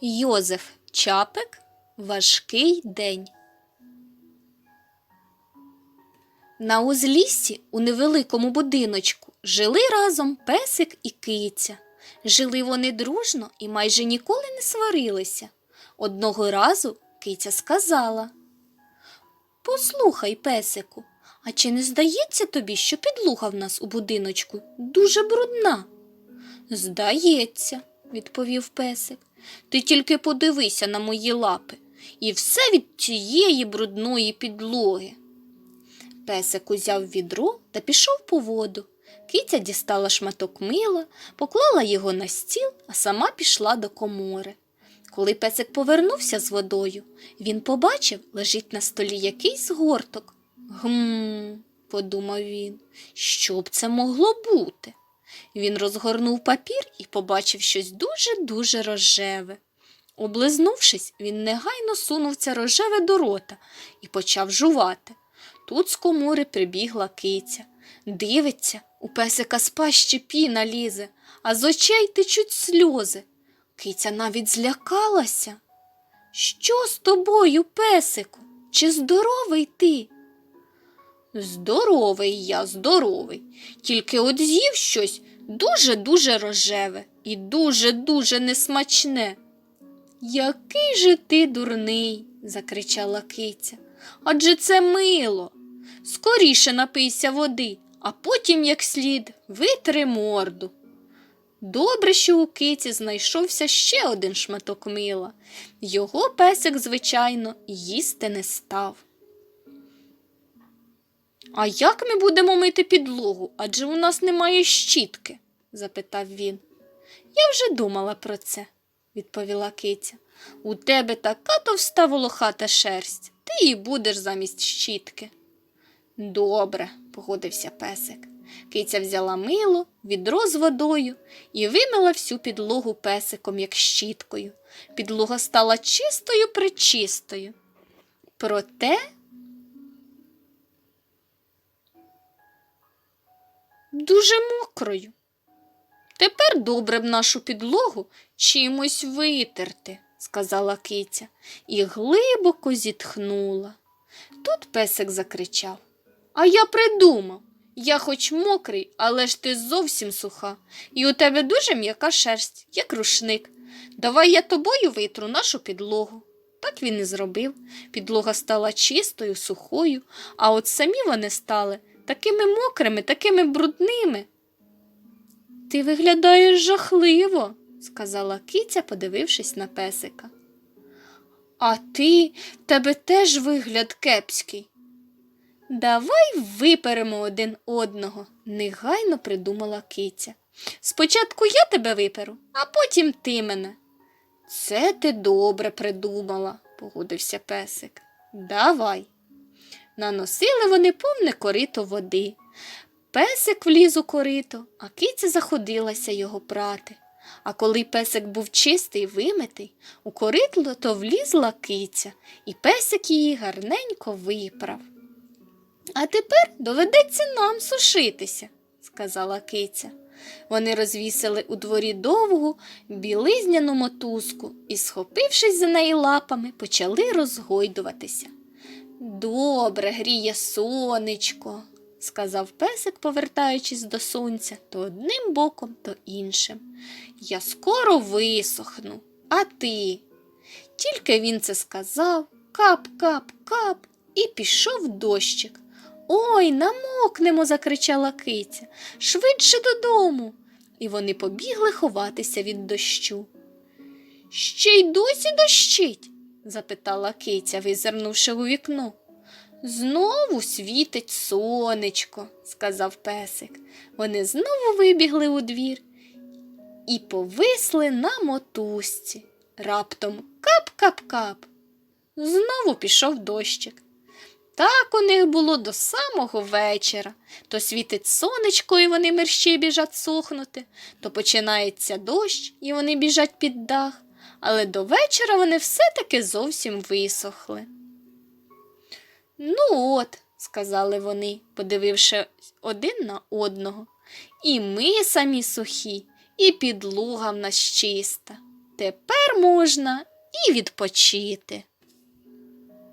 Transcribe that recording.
Йозеф Чапик Важкий день. На узліссі у невеликому будиночку жили разом песик і киця. Жили вони дружно і майже ніколи не сварилися. Одного разу киця сказала Послухай, песику, а чи не здається тобі, що підлуга в нас у будиночку дуже брудна? Здається, відповів песик. Ти тільки подивися на мої лапи, і все від тієї брудної підлоги. Песик узяв відро та пішов по воду. Киця дістала шматок мила, поклала його на стіл, а сама пішла до комори. Коли песик повернувся з водою, він побачив, лежить на столі якийсь горток. Гм, подумав він, що б це могло бути? Він розгорнув папір і побачив щось дуже-дуже рожеве. Облизнувшись, він негайно сунув це рожеве до рота і почав жувати. Тут з комори прибігла киця. Дивиться, у песика з пащі піна лізе, а з очей течуть сльози. Киця навіть злякалася. Що з тобою, песику? Чи здоровий ти? Здоровий я, здоровий, тільки от з'їв щось дуже-дуже рожеве і дуже-дуже несмачне. Який же ти дурний, закричала киця. Адже це мило. Скоріше напийся води, а потім, як слід, витри морду. Добре, що у киці знайшовся ще один шматок мила. Його песик, звичайно, їсти не став. А як ми будемо мити підлогу? Адже у нас немає щітки? запитав він. Я вже думала про це, відповіла киця. У тебе така товста волохата шерсть, ти і будеш замість щітки. Добре, погодився песик. Киця взяла мило, відро з водою і вимила всю підлогу песиком, як щіткою. Підлога стала чистою причистою. Проте дуже мокрою. Тепер добре б нашу підлогу чимось витерти, сказала киця і глибоко зітхнула. Тут песик закричав. А я придумав. Я хоч мокрий, але ж ти зовсім суха, і у тебе дуже м'яка шерсть, як рушник. Давай я тобою витру нашу підлогу. Так він і зробив. Підлога стала чистою, сухою, а от самі вони стали такими мокрими, такими брудними. Ти виглядаєш жахливо, сказала киця, подивившись на песика. А ти, в тебе теж вигляд кепський. Давай виперемо один одного, негайно придумала киця. Спочатку я тебе виперу, а потім ти мене. Це ти добре придумала, погодився песик. Давай. Наносили вони повне корито води. Песик вліз у корито, а киця заходилася його прати. А коли песик був чистий й вимитий, у коритло то влізла киця, і песик її гарненько виправ. А тепер доведеться нам сушитися, сказала киця. Вони розвісили у дворі довгу білизняну мотузку і, схопившись за неї лапами, почали розгойдуватися. Добре гріє сонечко, сказав песик, повертаючись до сонця то одним боком, то іншим. Я скоро висохну, а ти. Тільки він це сказав кап-кап-кап і пішов дощик. Ой, намокнемо, закричала киця. Швидше додому. І вони побігли ховатися від дощу. Ще й досі дощить? Запитала киця, визирнувши у вікно. Знову світить сонечко, сказав песик. Вони знову вибігли у двір і повисли на мотузці. Раптом кап-кап-кап. Знову пішов дощик. Так у них було до самого вечора. То світить сонечко, і вони мерщі біжать сохнути, то починається дощ, і вони біжать під дах, але до вечора вони все-таки зовсім висохли. Ну от, сказали вони, подививши один на одного, і ми самі сухі, і підлуга в нас чиста. Тепер можна і відпочити.